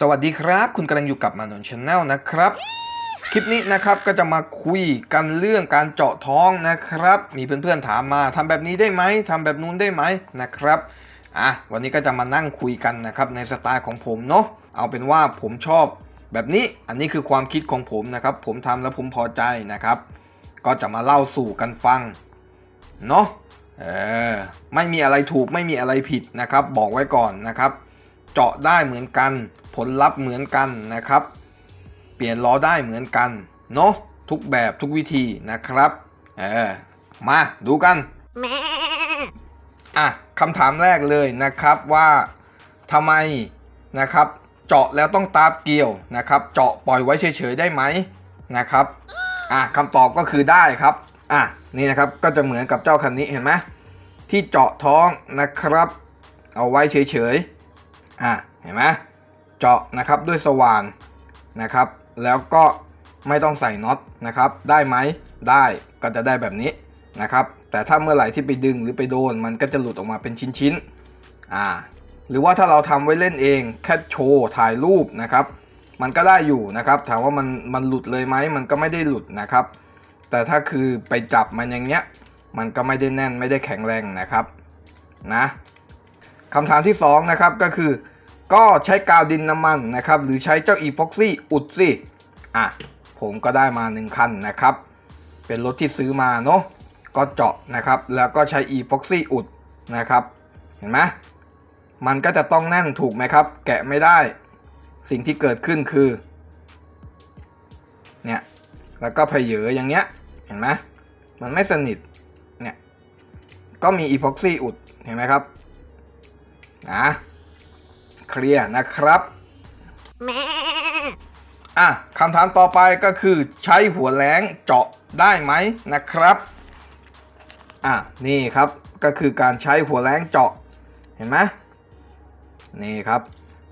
สวัสดีครับ คุณกำลังอยู่กับมานน์ชาแนลนะครับ คลิปนี้นะครับก็จะมาคุยกันเรื่องการเจาะท้องนะครับ มีเพื่อนๆถามมาทำแบบนี้ได้ไหมทำแบบนู้นได้ไหมนะครับอะวันนี้ก็จะมานั่งคุยกันนะครับในสไตล์ของผมเนาะเอาเป็นว่าผมชอบแบบนี้อันนี้คือความคิดของผมนะครับ ผมทำแล้วผมพอใจนะครับ ก็จะมาเล่าสู่กันฟังเนาะเออไม่มีอะไรถูกไม่มีอะไรผิดนะครับ บอกไว้ก่อนนะครับ เจาะได้เหมือนกัน ผลลัพธ์เหมือนกันนะครับ เปลี่ยนล้อได้เหมือนกันเนาะทุกแบบทุกวิธีนะครับเออมาดูกันอะคำถามแรกเลยนะครับว่าทำไมนะครับ เจาะแล้วต้องตาบเกี่ยวนะครับ เจาะปล่อยไว้เฉยๆได้ไหมนะครับอะคำตอบก็คือได้ครับอะนี่นะครับก็จะเหมือนกับเจ้าคันนี้เห็นไหมที่เจาะท้องนะครับ เอาไว้เฉยๆ อะเห็นไหมเจาะนะครับด้วยสว่านนะครับ แล้วก็ไม่ต้องใส่น็อตนะครับ ได้ไหมได้ก็จะได้แบบนี้นะครับ แต่ถ้าเมื่อไหร่ที่ไปดึงหรือไปโดน มันก็จะหลุดออกมาเป็นชิ้นๆอ่าหรือว่าถ้าเราทำไว้เล่นเองแค่โชว์ถ่ายรูปนะครับ มันก็ได้อยู่นะครับ ถามว่ามันมันหลุดเลยไหมมันก็ไม่ได้หลุดนะครับ แต่ถ้าคือไปจับมันอย่างเงี้ยมันก็ไม่ได้แน่นไม่ได้แข็งแรงนะครับนะคำถามที่2นะครับก็คือ ก็ใช้กาวดินน้ำมันนะครับ หรือใช้เจ้าอีพ็อกซี่อุดสิอะผมก็ได้มา1คันนะครับ เป็นรถที่ซื้อมาเนาะก็เจาะนะครับ แล้วก็ใช้อีพ็อกซี่อุดนะครับ เห็นไหมมันก็จะต้องแน่นถูกไหมครับ แกะไม่ได้ สิ่งที่เกิดขึ้นคือ เนี่ย แล้วก็เพเยออย่างเงี้ย เห็นไหมมันไม่สนิท เนี่ย ก็มีอีพ็อกซี่อุด เห็นไหมครับ นะ เคลียร์นะครับอะคำถามต่อไปก็คือใช้หัวแหลงเจาะได้ไหมนะครับอะนี่ครับก็คือการใช้หัวแหลงเจาะเห็นไหมนี่ครับ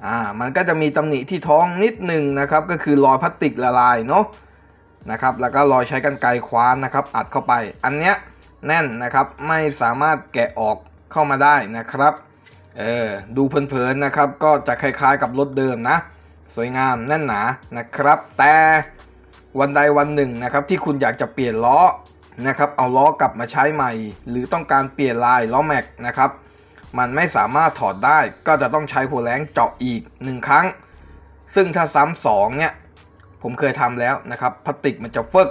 อ่ามันก็จะมีตำหนิที่ท้องนิดหนึ่งนะครับก็คือรอยพลาสติกละลายเนาะนะครับแล้วก็รอยใช้กันไกรคว้านนะครับ อัดเข้าไป อันเนี้ยแน่นนะครับไม่สามารถแกะออกเข้ามาได้นะครับ เออดูเพลินๆนะครับ ก็จะคล้ายๆกับรถเดิมนะ สวยงามแน่นหนานะครับ แต่วันใดวันหนึ่งนะครับที่คุณอยากจะเปลี่ยนล้อนะครับเอาล้อกลับมาใช้ใหม่ หรือต้องการเปลี่ยนลายล้อแม็กนะครับมันไม่สามารถถอดได้ก็จะต้องใช้หัวแหลงเจาะอีก 1 ครั้ง ซึ่งถ้าซ้ำสองเนี่ยผมเคยทำแล้วนะครับพลาสติกมันจะเฟิก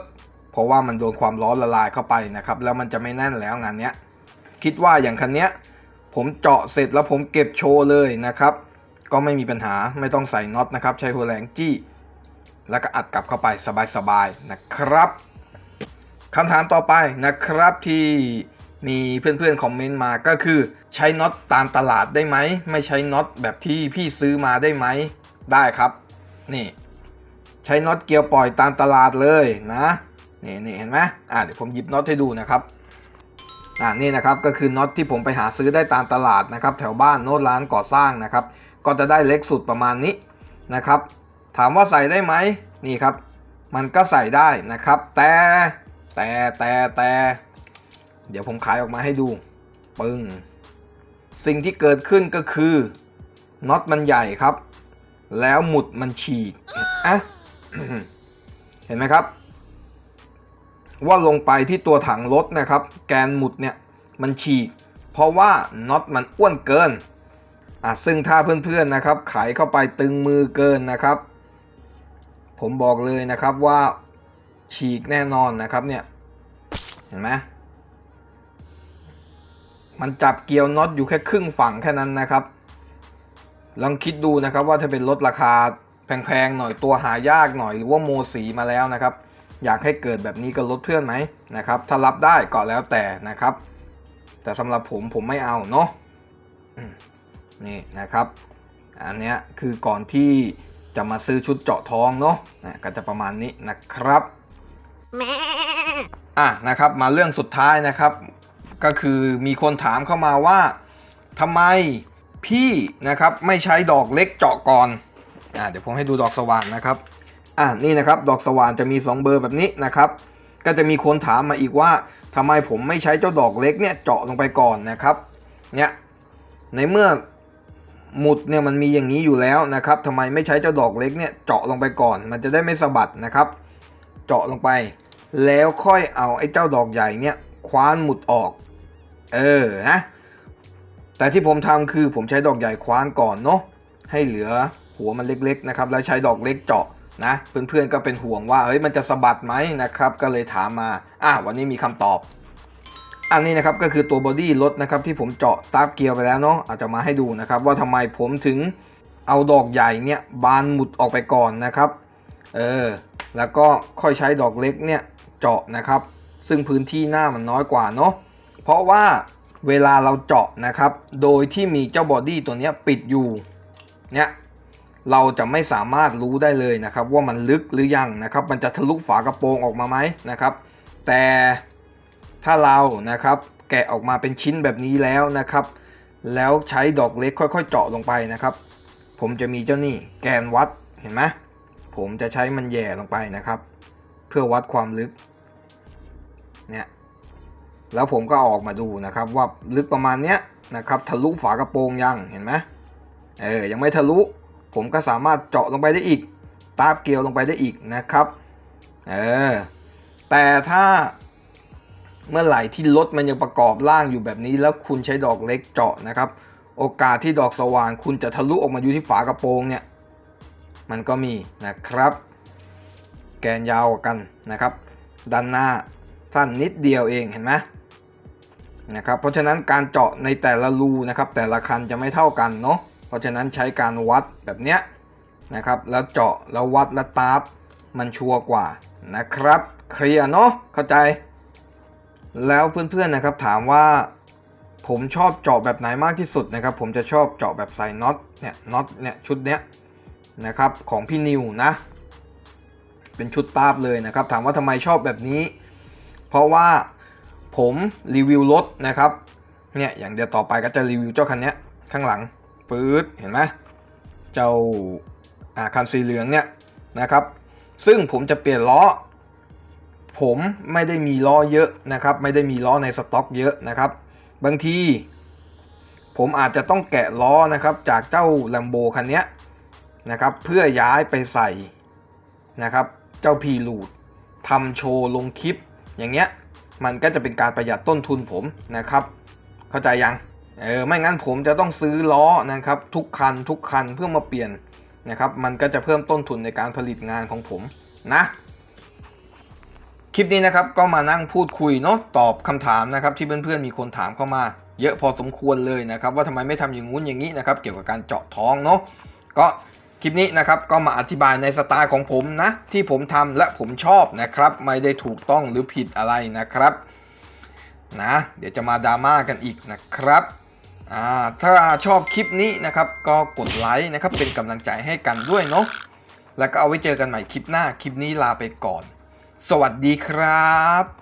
เพราะว่ามันโดนความร้อนละลายเข้าไปนะครับแล้วมันจะไม่แน่นแล้วงานเนี้ยคิดว่าอย่างคันเนี้ย ผมเจาะเสร็จแล้วผมเก็บโชว์เลยนะครับ ก็ไม่มีปัญหาไม่ต้องใส่น็อตนะครับ ใช้หัวแหลงจี้ แล้วก็อัดกลับเข้าไปสบายๆนะครับคำถามต่อไปนะครับที่มีเพื่อนๆคอมเมนต์มาก็คือ ใช้น็อตตามตลาดได้ไหม ไม่ใช้น็อตแบบที่พี่ซื้อมาได้ไหม ได้ครับ นี่ ใช้น็อตเกียวปล่อยตามตลาดเลยนะนี่นี่เห็นไหมอ่าเดี๋ยวผมหยิบน็อตให้ดูนะครับ อ่านี่นะครับก็คือน็อตที่ผมไปหาซื้อได้ตามตลาดนะครับแถวบ้านโน้ตร้านก่อสร้างนะครับ ก็จะได้เล็กสุดประมาณนี้นะครับ ถามว่าใส่ได้ไหมนี่ครับ มันก็ใส่ได้นะครับ แต่แต่แต่แต่เดี๋ยวผมขายออกมาให้ดูปึ้งสิ่งที่เกิดขึ้นก็คือน็อตมันใหญ่ครับ แล้วหมุดมันฉีกอะเห็นไหมครับ ว่าลงไปที่ตัวถังรถนะครับ แกนหมุดเนี่ยมันฉีก เพราะว่าน็อตมันอ้วนเกินอะซึ่งถ้าเพื่อนๆนะครับไขเข้าไปตึงมือเกินนะครับ ผมบอกเลยนะครับว่าฉีกแน่นอนนะครับเนี่ยเห็นไหมมันจับเกี่ยวน็อตอยู่แค่ครึ่งฝั่งแค่นั้นนะครับลองคิดดูนะครับว่าถ้าเป็นรถราคาแพงๆหน่อยตัวหายากหน่อยหรือว่าโมสีมาแล้วนะครับ อยากให้เกิดแบบนี้กับรถเพื่อนไหมนะครับ ถ้ารับได้ก็แล้วแต่นะครับ แต่สำหรับผมผมไม่เอาเนาะนี่นะครับ อันเนี้ยคือก่อนที่จะมาซื้อชุดเจาะท้องเนาะนะก็จะประมาณนี้นะครับอะนะครับมาเรื่องสุดท้ายนะครับ ก็คือมีคนถามเข้ามาว่าทำไมพี่นะครับไม่ใช้ดอกเล็กเจาะก่อนอ่าเดี๋ยวผมให้ดูดอกสว่านนะครับ อ่านี่นะครับดอกสว่านจะมี 2 เบอร์แบบนี้นะครับ ก็จะมีคนถามมาอีกว่าทำไมผมไม่ใช้เจ้าดอกเล็กเนี่ยเจาะลงไปก่อนนะครับเนี่ยในเมื่อหมุดเนี่ยมันมีอย่างนี้อยู่แล้วนะครับทำไมไม่ใช้เจ้าดอกเล็กเนี่ยเจาะลงไปก่อน มันจะได้ไม่สะบัดนะครับ เจาะลงไป แล้วค่อยเอาไอ้เจ้าดอกใหญ่เนี่ยคว้านหมุดออก เออนะแต่ที่ผมทำคือผมใช้ดอกใหญ่คว้านก่อนเนาะให้เหลือหัวมันเล็กๆนะครับแล้วใช้ดอกเล็กเจาะ นะเพื่อนๆก็เป็นห่วงว่าเฮ้ยมันจะสะบัดไหมนะครับก็เลยถามมาอะวันนี้มีคำตอบ อันนี้นะครับก็คือตัวบอดี้รถนะครับที่ผมเจาะตาบเกียร์ไปแล้วเนาะอาจจะมาให้ดูนะครับว่าทำไมผมถึงเอาดอกใหญ่เนี่ยบานหมุดออกไปก่อนนะครับเออแล้วก็ค่อยใช้ดอกเล็กเนี่ยเจาะนะครับ ซึ่งพื้นที่หน้ามันน้อยกว่าเนาะเพราะว่าเวลาเราเจาะนะครับ โดยที่มีเจ้าบอดี้ตัวเนี้ยปิดอยู่เนี่ย เราจะไม่สามารถรู้ได้เลยนะครับ ว่ามันลึกหรือยังนะครับ มันจะทะลุฝากระโปรงออกมาไหมนะครับ แต่ถ้าเรานะครับแกะออกมาเป็นชิ้นแบบนี้แล้วนะครับ แล้วใช้ดอกเล็กค่อยๆ เจาะลงไปนะครับ ผมจะมีเจ้านี่แกนวัดเห็นไหมผมจะใช้มันแย่ลงไปนะครับ เพื่อวัดความลึกเนี่ยแล้วผมก็ออกมาดูนะครับ ว่าลึกประมาณเนี้ยนะครับ ทะลุฝากระโปรงยังเห็นไหมเออยังไม่ทะลุ ผมก็สามารถเจาะลงไปได้อีก ตาบเกลียวลงไปได้อีกนะครับ เออ แต่ถ้าเมื่อไหร่ที่รถมันยังประกอบร่างอยู่แบบนี้ แล้วคุณใช้ดอกเล็กเจาะนะครับ โอกาสที่ดอกสว่านคุณจะทะลุออกมาอยู่ที่ฝากระโปรงเนี่ย มันก็มีนะครับ แกนยาวกันนะครับ ด้านหน้าสั้นนิดเดียวเองเห็นไหมนะครับ เพราะฉะนั้นการเจาะในแต่ละรูนะครับ แต่ละคันจะไม่เท่ากันเนาะ เพราะฉะนั้นใช้การวัดแบบเนี้ยนะครับ แล้วเจาะแล้ววัดแล้วตาบมันชัวร์กว่านะครับ เคลียร์เนาะเข้าใจ แล้วเพื่อนๆนะครับถามว่าผมชอบเจาะแบบไหนมากที่สุดนะครับ ผมจะชอบเจาะแบบใส่น็อตเนี่ยน็อตเนี่ยชุดเนี้ยนะครับของพี่นิวนะ เป็นชุดตาบเลยนะครับ ถามว่าทำไมชอบแบบนี้ เพราะว่าผมรีวิวรถนะครับเนี่ยอย่างเดียวต่อไปก็จะรีวิวเจ้าคันนี้ข้างหลัง ปื๊ดเห็นไหมเจ้าอาคันสีเหลืองเนี่ยนะครับ ซึ่งผมจะเปลี่ยนล้อ ผมไม่ได้มีล้อเยอะนะครับ ไม่ได้มีล้อในสต็อกเยอะนะครับ บางที ผมอาจจะต้องแกะล้อนะครับ จากเจ้า l ลมโบคันเนี้ยนะครับ เพื่อย้ายไปใส่นะครับ เจ้าพีลูดทำโชว์ลงคลิป อย่างเงี้ย มันก็จะเป็นการประหยัดต้นทุนผมนะครับ เข้าใจยัง เออไม่งั้นผมจะต้องซื้อล้อนะครับทุกคันทุกคันเพื่อมาเปลี่ยนนะครับมันก็จะเพิ่มต้นทุนในการผลิตงานของผมนะคลิปนี้นะครับก็มานั่งพูดคุยเนาะตอบคำถามนะครับที่เพื่อนๆมีคนถามเข้ามา เยอะพอสมควรเลยนะครับว่าทำไมไม่ทำอย่างงู้นอย่างนี้นะครับเกี่ยวกับการเจาะท้องเนาะก็คลิปนี้นะครับก็มาอธิบายในสไตล์ของผมนะที่ผมทำและผมชอบนะครับไม่ได้ถูกต้องหรือผิดอะไรนะครับนะเดี๋ยวจะมาดราม่ากันอีกนะครับ ถ้าชอบคลิปนี้นะครับ ก็กดไลค์นะครับ เป็นกำลังใจให้กันด้วยเนาะแล้วก็เอาไว้เจอกันใหม่คลิปหน้า คลิปนี้ลาไปก่อน สวัสดีครับ